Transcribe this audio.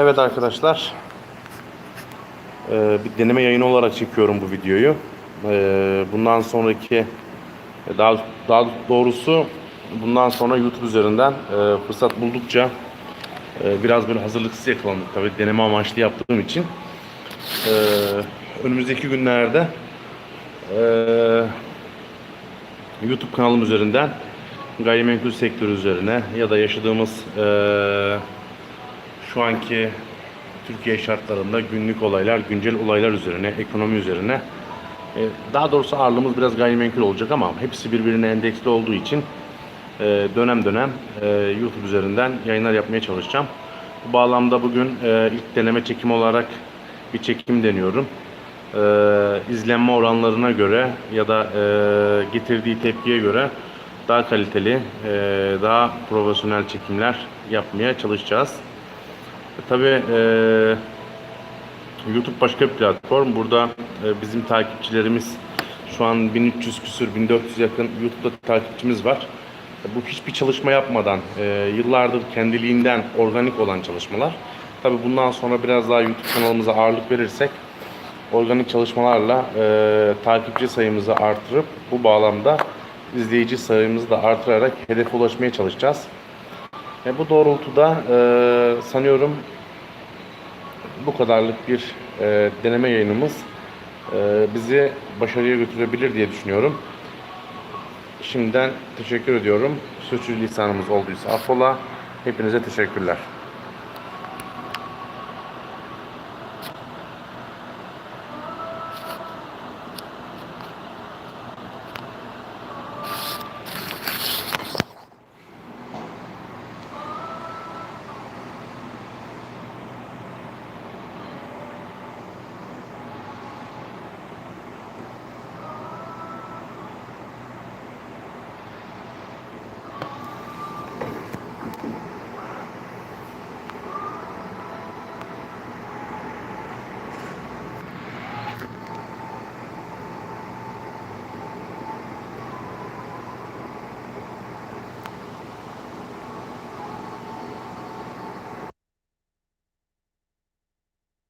Evet arkadaşlar. Ee, bir deneme yayını olarak çekiyorum bu videoyu. Ee, bundan sonraki daha daha doğrusu bundan sonra YouTube üzerinden e, fırsat buldukça e, biraz böyle hazırlıksız yakalandık tabii deneme amaçlı yaptığım için. Ee, önümüzdeki günlerde e, YouTube kanalım üzerinden gayrimenkul sektörü üzerine ya da yaşadığımız e, şu anki Türkiye şartlarında günlük olaylar, güncel olaylar üzerine, ekonomi üzerine e, daha doğrusu ağırlığımız biraz gayrimenkul olacak ama hepsi birbirine endeksli olduğu için e, dönem dönem e, YouTube üzerinden yayınlar yapmaya çalışacağım. Bu bağlamda bugün ilk deneme çekim olarak bir çekim deniyorum. E, izlenme oranlarına göre ya da getirdiği tepkiye göre daha kaliteli, daha profesyonel çekimler yapmaya çalışacağız. Tabii e, YouTube başka bir platform. Burada e, bizim takipçilerimiz şu an 1300 küsür, 1400 yakın YouTube'da takipçimiz var. E, Bu hiçbir çalışma yapmadan, e, yıllardır kendiliğinden organik olan çalışmalar. Tabii bundan sonra biraz daha YouTube kanalımıza ağırlık verirsek organik çalışmalarla e, takipçi sayımızı artırıp bu bağlamda izleyici sayımızı da artırarak hedefe ulaşmaya çalışacağız. E, bu doğrultuda e, sanıyorum bu kadarlık bir e, deneme yayınımız e, bizi başarıya götürebilir diye düşünüyorum. Şimdiden teşekkür ediyorum. Sürçülisanımız olduysa affola. Hepinize teşekkürler.